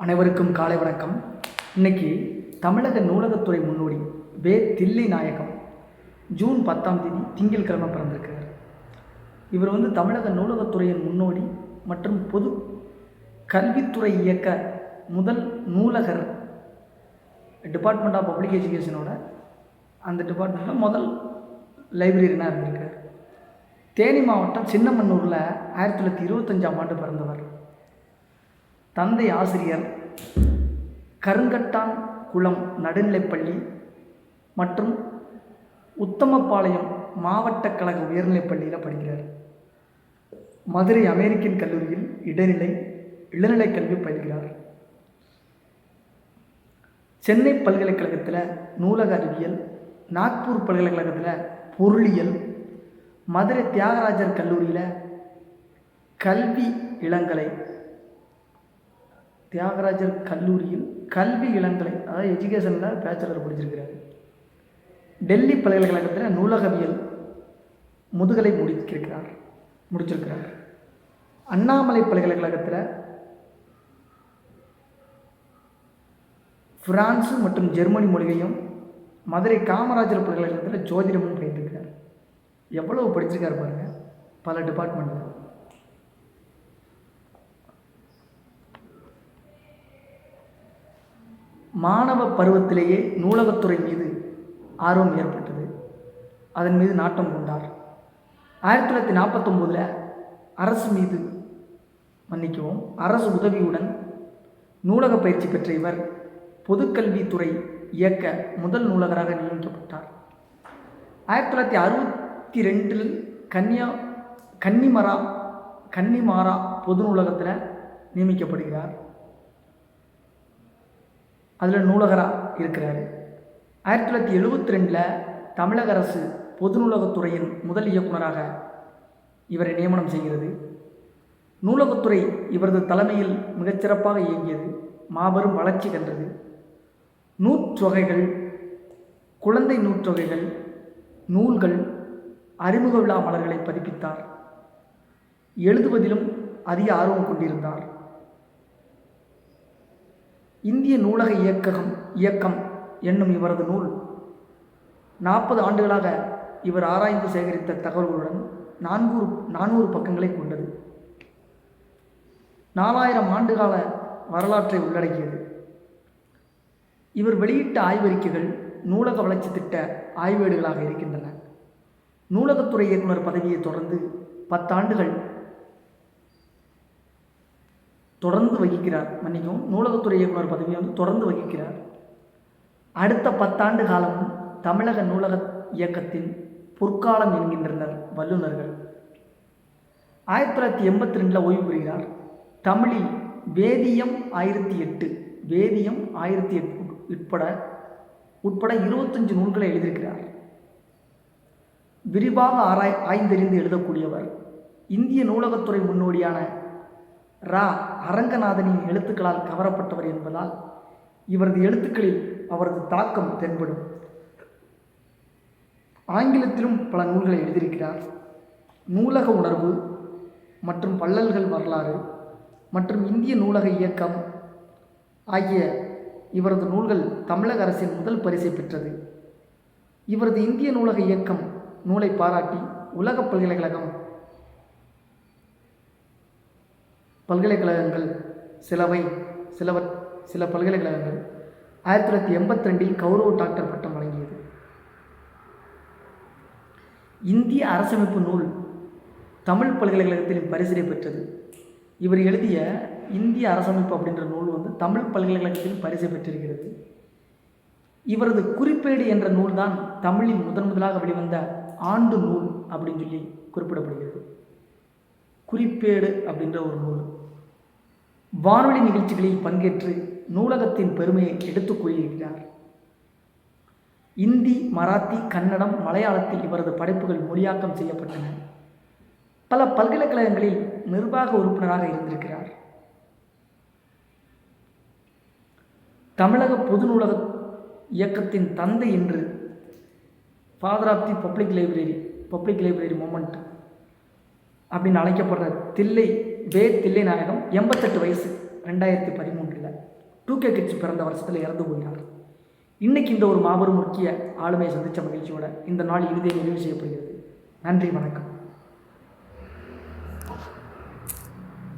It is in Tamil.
அனைவருக்கும் காலை வணக்கம். இன்னைக்கு தமிழக நூலகத்துறை முன்னோடி வே. தில்லி நாயகம் ஜூன் பத்தாம் தேதி திங்கட்கிழமை பிறந்திருக்கிறார். இவர் வந்து தமிழக நூலகத்துறையின் முன்னோடி மற்றும் பொது கல்வித்துறை இயக்க முதல் நூலகர் டிபார்ட்மெண்ட் ஆஃப் பப்ளிக் எஜுகேஷனோட அந்த டிபார்ட்மெண்ட்டில் முதல் லைப்ரரியனாக இருந்திருக்கார். தேனி மாவட்டம் சின்னமன்னூரில் ஆயிரத்தி தொள்ளாயிரத்தி இருபத்தஞ்சாம் ஆண்டு பிறந்தவர். தந்தை ஆசிரியர் கருங்கட்டான் குளம் நடுநிலைப்பள்ளி மற்றும் உத்தமபாளையம் மாவட்ட கழக உயர்நிலைப் பள்ளியில் படிக்கிறார். மதுரை அமெரிக்கன் கல்லூரியில் இடைநிலை இளநிலை கல்வி பயில்கிறார். சென்னை பல்கலைக்கழகத்தில் நூலக அறிவியல் நாக்பூர் பல்கலைக்கழகத்தில் பொருளியல் மதுரை தியாகராஜர் கல்லூரியில் கல்வி இளங்கலை தியாகராஜர் கல்லூரியில் கல்வி இளங்கலை அதாவது எஜுகேஷனில் பேச்சுலர் படிச்சிருக்கிறாரு டெல்லி பல்கலைக்கழகத்தில் நூலகவியல் முதுகலை முடித்திருக்கிறார் முடிச்சிருக்கிறார். அண்ணாமலை பல்கலைக்கழகத்தில் பிரான்சு மற்றும் ஜெர்மனி மொழியையும் மதுரை காமராஜர் பல்கலைக்கழகத்தில் ஜோதிடமும் பயின்றிருக்கிறார். எவ்வளவு படிச்சிருக்காரு பாருங்கள் பல டிபார்ட்மெண்ட்டில் மாணவ பருவத்திலேயே நூலகத்துறை மீது ஆர்வம் ஏற்பட்டது. அதன் மீது நாட்டம் கொண்டார். ஆயிரத்தி தொள்ளாயிரத்தி நாற்பத்தொம்போதில் அரசு மீது மன்னிக்கவும் அரசு உதவியுடன் நூலக பயிற்சி பெற்ற இவர் பொதுக்கல்வித்துறை இயக்க முதல் நூலகராக நியமிக்கப்பட்டார். ஆயிரத்தி தொள்ளாயிரத்தி அறுபத்தி ரெண்டில் கன்னியா கன்னிமரா கன்னிமாரா பொது நூலகத்தில் நியமிக்கப்படுகிறார். அதில் நூலகராக இருக்கிறார். ஆயிரத்தி தொள்ளாயிரத்தி எழுபத்தி ரெண்டில் தமிழக அரசு பொது நூலகத்துறையின் முதல் இயக்குனராக இவரை நியமனம் செய்கிறது. நூலகத்துறை இவரது தலைமையில் மிகச்சிறப்பாக இயங்கியது. மாபெரும் வளர்ச்சி கண்டது. நூற்றொகைகள் குழந்தை நூற்றொகைகள் நூல்கள் அறிமுக விழா மலர்களை பதிப்பித்தார். எழுதுவதிலும் அதிக ஆர்வம் கொண்டிருந்தார். இந்திய நூலக இயக்ககம் இயக்கம் என்னும் இவரது நூல். நாற்பது ஆண்டுகளாக இவர் ஆராய்ந்து சேகரித்த தகவல்களுடன் நான்கூறு நானூறு பக்கங்களை கொண்டது. நாலாயிரம் ஆண்டுகால வரலாற்றை உள்ளடக்கியது. இவர் வெளியிட்ட ஆய்வறிக்கைகள் நூலக வளர்ச்சி திட்ட ஆய்வேடுகளாக இருக்கின்றன. நூலகத்துறை இயக்குனர் பதவியை தொடர்ந்து பத்தாண்டுகள் தொடர்ந்து வகிக்கிறார். மன்னிக்கும் நூலகத்துறை இயக்குனர் பதவியை வந்து தொடர்ந்து வகிக்கிறார். அடுத்த பத்தாண்டு காலமும் தமிழக நூலக இயக்கத்தின் பொற்காலம் என்கின்றனர் வல்லுநர்கள். ஆயிரத்தி தொள்ளாயிரத்தி எண்பத்தி ரெண்டில் ஓய்வு பெறுகிறார். தமிழில் வேதியம் ஆயிரத்தி எட்டு வேதியம் ஆயிரத்தி எட்டு உட்பட உட்பட இருபத்தஞ்சு நூல்களை எழுதியிருக்கிறார். விரிவாக ஆராய் ஆய்ந்தறிந்து எழுதக்கூடியவர் இந்திய நூலகத்துறை முன்னோடியான ரா அரங்கநாதனின் எழுத்துக்களால் கவரப்பட்டவர் என்பதால் இவரது எழுத்துக்களில் அவரது தாக்கம் தென்படும். ஆங்கிலத்திலும் பல நூல்களை எழுதியிருக்கிறார். நூலக உணர்வு மற்றும் பள்ளல்கள் வரலாறு மற்றும் இந்திய நூலக இயக்கம் ஆகிய இவரது நூல்கள் தமிழக அரசின் முதல் பரிசை பெற்றது. இவரது இந்திய நூலக இயக்கம் நூலை பாராட்டி உலக பல்கலைக்கழகம் பல்கலைக்கழகங்கள் சிலவை சிலவ சில பல்கலைக்கழகங்கள் ஆயிரத்தி தொள்ளாயிரத்தி எண்பத்தி ரெண்டில் கௌரவ டாக்டர் பட்டம் வழங்கியது. இந்திய அரசமைப்பு நூல் தமிழ் பல்கலைக்கழகத்திலும் பரிசினை பெற்றது. இவர் எழுதிய இந்திய அரசமைப்பு அப்படின்ற நூல் வந்து தமிழ் பல்கலைக்கழகத்தில் பரிசு பெற்றிருக்கிறது. இவரது குறிப்பேடு என்ற நூல்தான் தமிழில் முதன் முதலாக வெளிவந்த ஆண்டு நூல் அப்படின்னு சொல்லி குறிப்பிடப்படுகிறது. குறிப்பேடு அப்படின்ற ஒரு நூல். வானொலி நிகழ்ச்சிகளில் பங்கேற்று நூலகத்தின் பெருமையை எடுத்துக் கூறியிருக்கிறார். இந்தி மராத்தி கன்னடம் மலையாளத்தில் இவரது படைப்புகள் மொழியாக்கம் செய்யப்பட்டன. பல பல்கலைக்கழகங்களில் நிர்வாக உறுப்பினராக இருந்திருக்கிறார். தமிழக பொது நூலக இயக்கத்தின் தந்தை என்று father of the public library public library movement அப்படின்னு அழைக்கப்படுற தில்லை வே தில்லைநாயகம் எண்பத்தெட்டு வயசு ரெண்டாயிரத்தி பதிமூன்றில் டூ கே கிட்ஸ் பிறந்த வருஷத்தில் இறந்து போயினார். இன்னைக்கு இந்த ஒரு மாபெரும் முக்கிய ஆளுமையை சந்தித்த மகிழ்ச்சியோட இந்த நாள் இறுதியை நிறைவு செய்யப்படுகிறது. நன்றி வணக்கம்.